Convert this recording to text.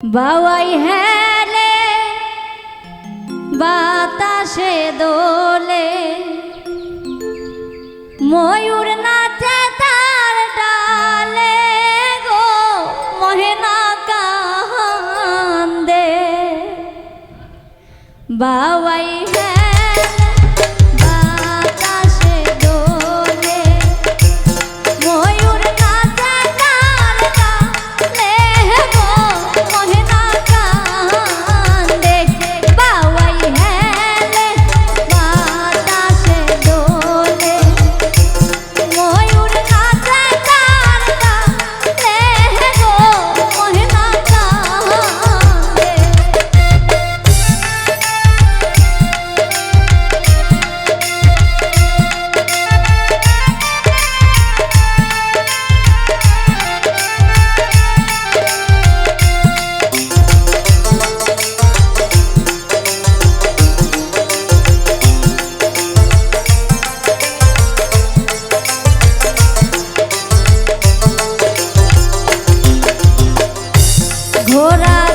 বাওয়াই হেলে বাতাসে দোলে। ময়ূর নাচে তার ডালে গো মহেনা কান্দে বাওয়াই হেলে ঘোড়া